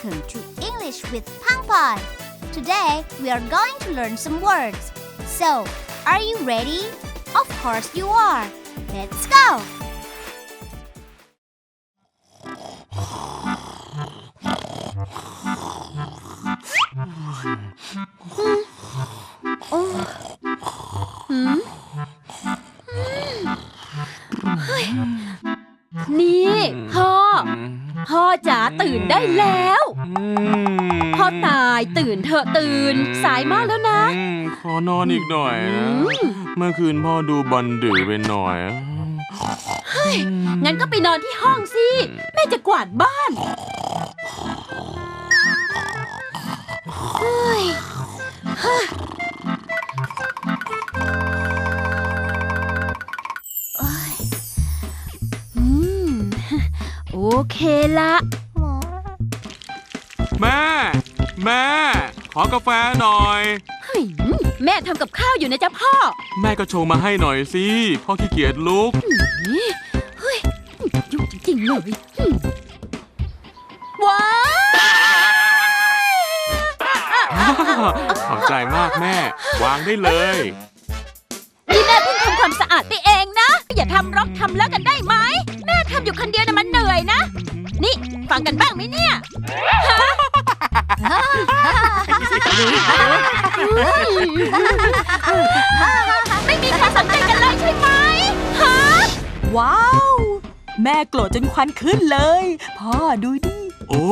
Welcome to English with Pongpong. Today we are going to learn some words. So, are you ready? Of course you are. Let's go. Hmm. Hmm. นี่พ่อพ่อจ๋าตื่นได้แล้ว พ่อตายตื่นเถอะตื่น สายมากแล้วนะ ขอนอนอีกหน่อยนะ เมื่อคืนพ่อดูบอลดึกไปหน่อย เฮ้ย งั้นก็ไปนอนที่ห้องสิ แม่จะกวาดบ้าน เฮ้ยโอเคละ แม่ แม่ ขอกาแฟหน่อยแม่ทำกับข้าวอยู่นะจ๊ะพ่อแม่ก็ชงมาให้หน่อยสิ พ่อขี้เกียจลุก เฮ้ยยุ่งจริงๆเลยว้าวขอบใจมากแม่ วางได้เลย นี่แม่เพิ่งทำความสะอาดไปเองนะ อย่าทำรกทำแล้วกันได้ไหม แม่ทำอยู่คนเดียวนะมันเหนื่อยนะ นี่ ฟังกันบ้างไหมเนี่ยฮะ ไม่มีใครสนใจกันเลยใช่ไหมฮะว้าว แม่โกรธจนควันขึ้นเลย พ่อดูดิ โอ้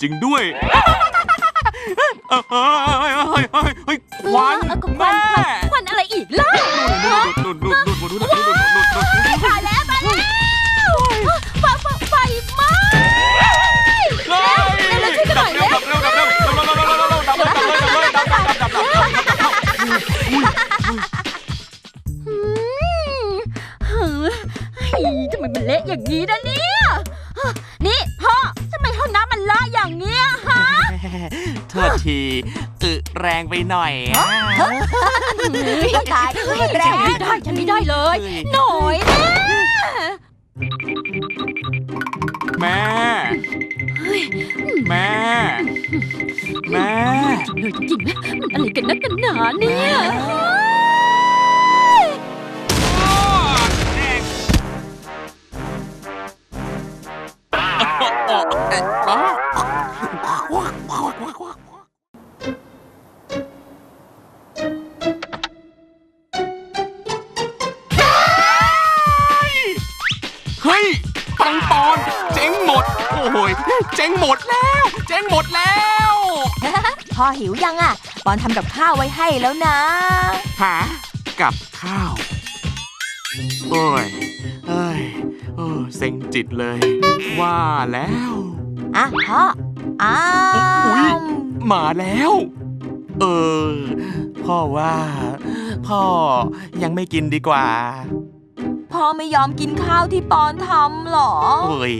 จริงด้วยควันควัควันอะไรอีกล่ะ ทษทีอึแรงไปหน่อยอะตายแรฉันงไม่ได้ฉันไม่ได้เลย หน่อยแน่แม่ แม่ แม่ เลยจริงๆนะมันอะไรกันนักกันหนาเนี่ย ฮ้ยปังปอน เจ๊งหมด โอ้ยเจ๊งหมดแล้ว เจ๊งหมดแล้ว พ่อหิวยังอะ ปอนทำกับข้าวไว้ให้แล้วนะ หา กับข้าว โอ้ยเอ้ยเออเซ็งจิตเลย ว่าแล้ว อะพ่ออ้าอุ๊ย วมาแล้ว เออ พ่อว่า พ่อยังไม่กินดีกว่า พ่อไม่ยอมกินข้าวที่ปอนทำหรอ โอ้ย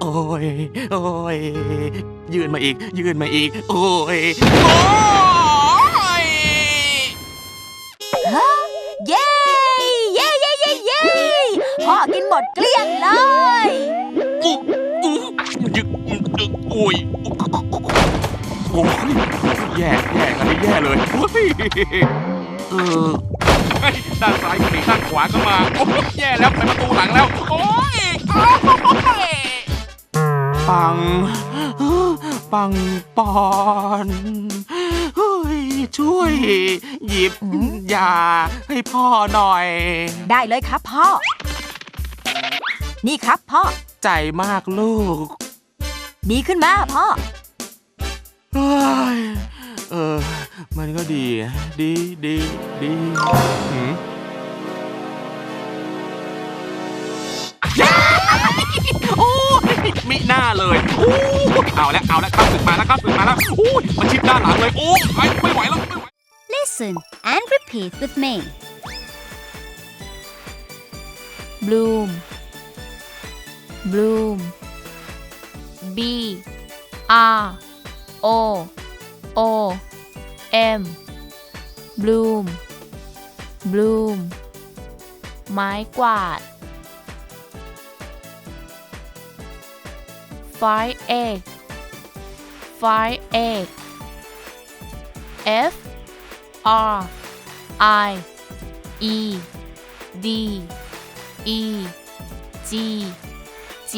โอ้ย โอ้ย ยืนมาอีก ยืนมาอีก โอ้ย โอ้ยเย้ เย้เย้เย้เย้พ่อกินหมดเกลี้ยงเลยอุ๊ยอุ๊ยยึกยึกอุ้ยโอ้ยแย่แย่อันนี้แย่เลยโอ้ยเออเฮ้ ยด้านซ้ายก็หนีด้านขวาก็มา โอ้ยแย่แล้วไปประตูหลังแล้ว โอ้ยโอ้ยปัง ปังปอนเฮ้ยช่วย หยิบอืมยาให้พ่อหน่อย ได้เลยครับพ่อ นี่ครับพ่อ ใจมากลูก ดีขึ้นมาพ่อเฮ้ยเออ มันก็ดี ดีดีดีหืมโอ้ยมิหน้าเลยโอ้ยเอาแล้วเอาแล้วข้าศึกมาแล้วข้าศึกมาแล้วโอ้ยมันชิดด้านหลังเลยโอ้ยไปไม่ไหวแล้วไม่ไหว Listen and repeat with me bloom bloom b r o o m bloom bloom ไม้กวาด five egg fire egg F R I E D E G G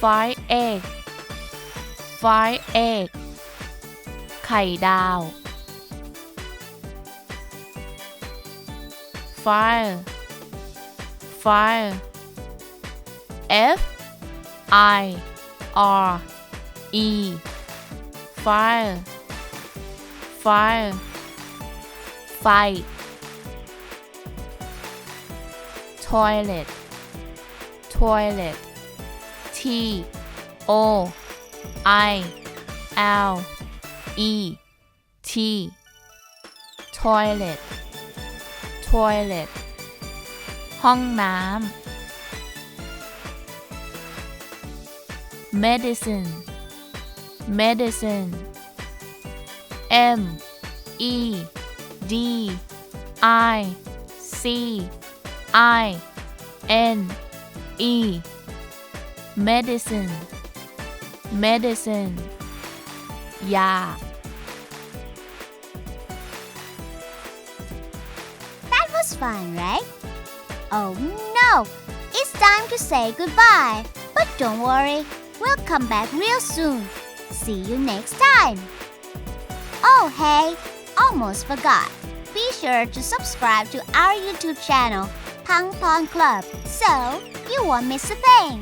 fire egg fire egg ไ ข่ดาว fire fire F I R E fire fire ไฟ toilet toilet T O I L E T toilet toilet ห้องน้ำ medicine medicine M E D I C I N E medicine medicine ยา That was fun, right? Oh no! It's time to say goodbye. But don't worry, we'll come back real soon. See you next time. Oh, hey, almost forgot. Be sure to subscribe to our YouTube channel, Pang Pong Club, so you won't miss a thing.